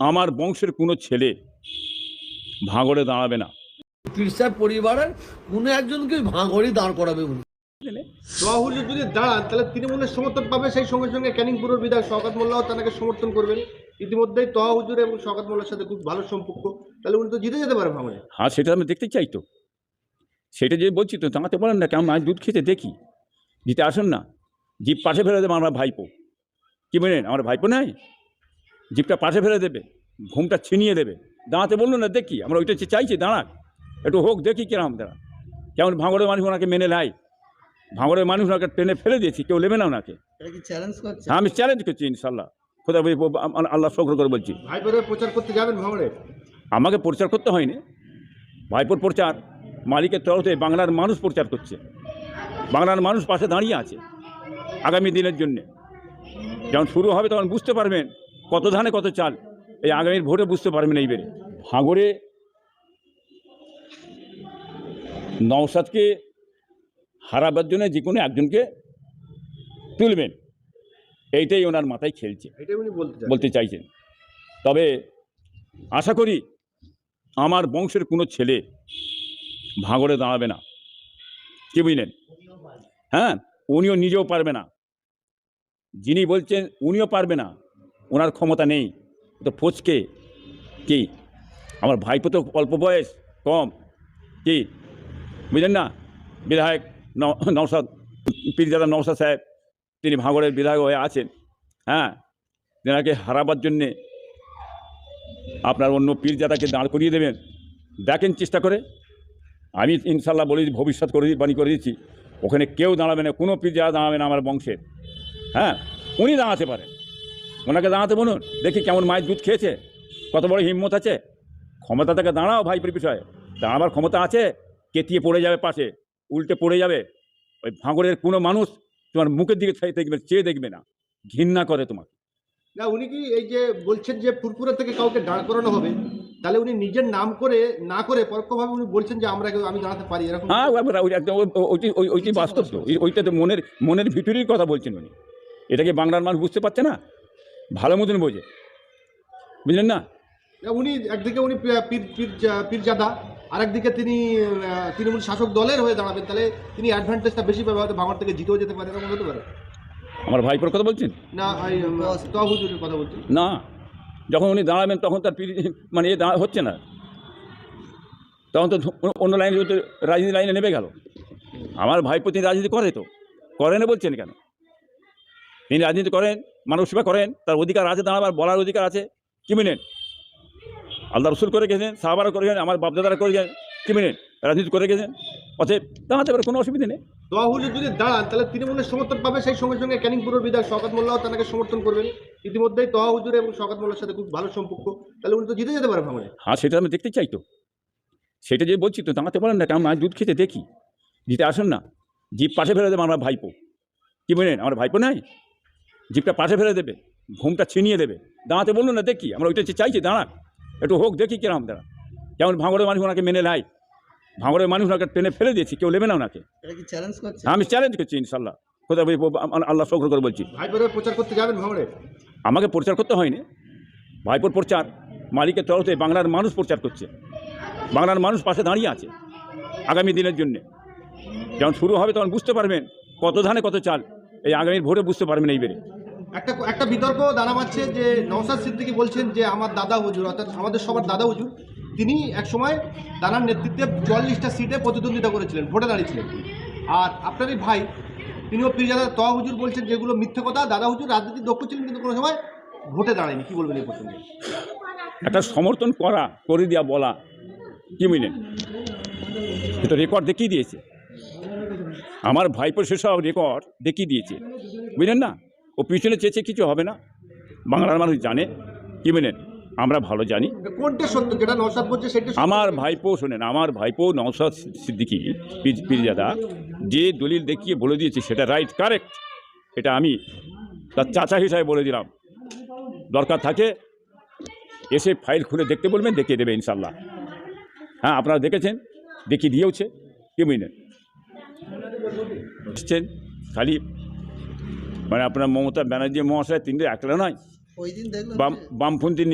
আমার বংশের কোনো ছেলে ভাঙড়ে দাঁড়াবে না। পীরসাহেব পরিবারের কোনো একজনকে ভাঙড়ি দাঁড় করাবে উনি রাহুল যদি দাঁড়ান তাহলে তৃণমূলের সমর্থন পাবে সেই সঙ্গে সঙ্গে ক্যানিং পুরের বিধায়ক শওকত মোল্লাও তাকে সমর্থন করবেন। ইতিমধ্যেই তোয়া হুজুর এবং শওকত মোল্লার সাথে খুব ভালো সম্পর্ক। তাহলে উনি তো জিতে যেতে পারে ভাঙনে হ্যাঁ সেটা আমি দেখতে চাই তো। সেটা যে বলছি তো দাঁড়াতে পারেন না কেমন মাছ দুধ খেতে দেখি। দিতে আসুন না। জিপ পাশে ফেলে দেবে আমার ভাইপো। কি বলেন? আমার ভাইপো নাই? জিপটা পাশে ফেলে দেবে ঘুমটা ছিনিয়ে দেবে। দাঁড়াতে বলল না দেখি আমরা ওইটা চাইছি দাঁড়াক। একটু হোক দেখি কিরম দাঁড়া কেমন ভাঙড়ের মানুষ ওনাকে মেনে নেয়। ভাঙড়ের মানুষ ওনাকে টেনে ফেলে দিয়েছি কেউ নেবে না ওনাকে। চ্যালেঞ্জ হ্যাঁ আমি চ্যালেঞ্জ করছি ইনশাল্লাহ খোদা আল্লাহ শকর করে বলছি। প্রচার করতে যাবেন ভাঙড়ে? আমাকে প্রচার করতে হয়নি। ভাইপোর প্রচার মালিকের তরফে বাংলার মানুষ প্রচার করছে। বাংলার মানুষ পাশে দাঁড়িয়ে আছে আগামী দিনের জন্যে। যখন শুরু হবে তখন বুঝতে পারবেন কত ধানে কত চাল? এই আগামীর ভোটে বুঝতে পারবেন এইবারে। ভাঙরে নওসাদকে হারাবার জন্য যে কোনো একজনকে তুলবেন। এইটাই ওনার মাথায় খেলছে। এটাই উনি বলতে বলতে চাইছেন। তবে আশা করি আমার বংশের কোনো ছেলে ভাঙড়ে দাঁড়াবে না। কি বুঝলেন? হ্যাঁ উনিও নিজেও পারবে না। যিনি বলছেন উনিও পারবে না। ওনার ক্ষমতা নেই। তো ফচকে। কি? আমার ভাইপো তো অল্প বয়স, কম। কি? বুঝলেন না? বিধায়ক ন- নওশাদ পীরজাদা নওশাদ সাহেব, তিনি ভাঙড়ের বিধায়ক হয়ে আছেন। হ্যাঁ? তেনাকে হারাবার জন্যে আপনার অন্য পীরজাদাকে দাঁড় করিয়ে দেবেন। দেখেন চেষ্টা করে। আমি ইনশাল্লাহ বলে, ভবিষ্যৎ করে বাণী করে দিচ্ছি। ওখানে কেউ দাঁড়াবে না, কোনো পীরজাদা দাঁড়াবে না আমার বংশের হ্যাঁ? উনি দাঁড়াতে পারেন। ওনাকে দাঁড়াতে বলুন দেখি কেমন মায়ের দুধ খেয়েছে কত বড় হিম্মত আছে। ক্ষমতা থেকে দাঁড়াও ভাইপের বিষয়ে দাঁড়াবার ক্ষমতা আছে কেতিয়ে পড়ে যাবে পাশে উল্টে পড়ে যাবে। ওই ভাঙড়ের কোনো মানুষ তোমার মুখের দিকে চাই দেখবে চেয়ে দেখবে না ঘৃণা করে তোমাকে। না উনি কি এই যে বলছেন যে ফুরপুরা থেকে কাউকে দাঁড় করানো হবে তাহলে উনি নিজের নাম করে না করে পরোক্ষভাবে উনি বলছেন যে আমরা কেউ- আমি দাঁড়াতে পারি এরকম হ্যাঁ ওইটি ওই- ওইটি বাস্তব তো ওই- ওইটা তো মনের মনের ভিতরের কথা বলছেন উনি। এটাকে বাংলার মানুষ বুঝতে পারছে না? ভালো মতন বোঝে। বুঝলেন না? উনি একদিকে উনি পীর পীর পীর- পীরজাদা আর একদিকে তিনি তৃণমূল শাসক দলের হয়ে দাঁড়াবেন। তাহলে তিনি অ্যাডভান্টেজটা বেশি পাবে হয়তো ভাঙড় থেকে জিতেও যেতে পারে এরকম হতে পারে। আমার ভাইপোর কথা বলছেন? না হুজুরের কথা বলছেন। না। যখন উনি দাঁড়াবেন তখন তার পীর- মানে এ দাঁড়া হচ্ছে না। তখন তো অন্য লাইনে তো রাজনীতি লাইনে নেমে গেল। আমার ভাইপো তিনি রাজনীতি করে তো। করে না বলছেন কেন? তিনি রাজনীতি করেন? মানব সেবা করেন তার অধিকার আছে দাঁড়াবার বলার অধিকার আছে কি মিনেন আল্লাহ রসুল করে গেছেন সাহাবারা করে গেছেন আমার বাপদাদারা করে গেছেন কি মিনেন রাজনীতি করে গেছেন অতএব দাঁড়াতে পারে কোনো অসুবিধা নেই। তোয়া হুজুর যদি দাঁড়ান তাহলে তৃণমূলের সমর্থন পাবে সেই সঙ্গে সঙ্গে ক্যানিং পুরের বিধায়ক শওকত মোল্লাও তাকে সমর্থন করবেন। ইতিমধ্যেই তোয়া হুজুর এবং শওকত মোল্লার সাথে খুব ভালো সম্পর্ক। তাহলে উনি তো জিতে যেতে পারে ভাঙনে হ্যাঁ সেটা আমি দেখতে চাই তো। সেটা যে বলছি তো দাঁড়াতে পারেন না কেমন মাছ দুধ খেতে দেখি। দিতে আসুন না। জিপ পাশে ফেলে দেবে আমার ভাইপো। কি বলেন আমার ভাইপো নাই? জিপটা পাশে ফেলে দেবে ঘুমটা ছিনিয়ে দেবে। দাঁড়াতে বলল না দেখি আমরা ওইটা চাইছি দাঁড়াক একটু হোক দেখি কিরম দাঁড়া কেমন ভাঙড়ের মানুষ ওনাকে মেনে নেয়। ভাঙড়ের মানুষ ওনাকে টেনে ফেলে দিয়েছি কেউ নেবে না ওনাকে। আমি চ্যালেঞ্জ করছি ইনশাল্লাহ ভাই আল্লাহ শকর করে বলছি। প্রচার করতে যাবেন ভাঙড়ে? আমাকে প্রচার করতে হয়নি। ভাইপোর প্রচার মালিকের তরফে বাংলার মানুষ প্রচার করছে। বাংলার মানুষ পাশে দাঁড়িয়ে আছে আগামী দিনের জন্যে। যখন শুরু হবে তখন বুঝতে পারবেন কত ধানে কত চাল। এই আগামীর ভোটে বুঝতে পারবেন এই এইবারে। একটা একটা বিতর্ক দাঁড়া পাচ্ছে যে নওসাদ সিদ্দিকী বলছেন যে আমার দাদা হুজুর, অর্থাৎ আমাদের সবার দাদা হুজুর, তিনি একসময় দানার নেতৃত্বে চুয়াল্লিশটা সিটে প্রতিদ্বন্দ্বিতা করেছিলেন, ভোটে দাঁড়িয়েছিলেন। আর আপনারই ভাই, তিনিও পীরজাদা তোয়া হুজুর বলছেন যেগুলো মিথ্যে কথা, দাদা হুজুর রাজনীতি দক্ষ ছিলেন কিন্তু কোনো সময় ভোটে দাঁড়ায়নি, কী বলবেন এই প্রসঙ্গে? একটা সমর্থন করা, করে দেওয়া বলা, কি বুঝলেন এটা রেকর্ড দেখিয়ে দিয়েছে। আমার ভাইপোর সেসব রেকর্ড দেখিয়ে দিয়েছে। বুঝলেন না? ও পিছনে চেয়েছে কিছু হবে না। বাংলার মানুষ জানে। কি বুঝলেন আমরা ভালো জানি। কোনটা সত্য? যেটা নওসাদ বলছে সেটা আমার ভাইপো শোনেন আমার ভাইপো নওসাদ সিদ্দিকি পীর- পীরজাদা যে দলিল দেখিয়ে বলে দিয়েছে সেটা রাইট কারেক্ট এটা আমি তার চাচা হিসাবে বলে দিলাম। দরকার থাকে এসে ফাইল খুলে দেখতে বলবেন দেখিয়ে দেবে ইনশাল্লাহ হ্যাঁ আপনারা দেখেছেন? দেখিয়ে দিয়েওছে। কি বুঝলেন এসছেন খালি মানে আপনার মমতা ব্যানার্জি মহাশয় তিনি একলা নয়। বামপন্থী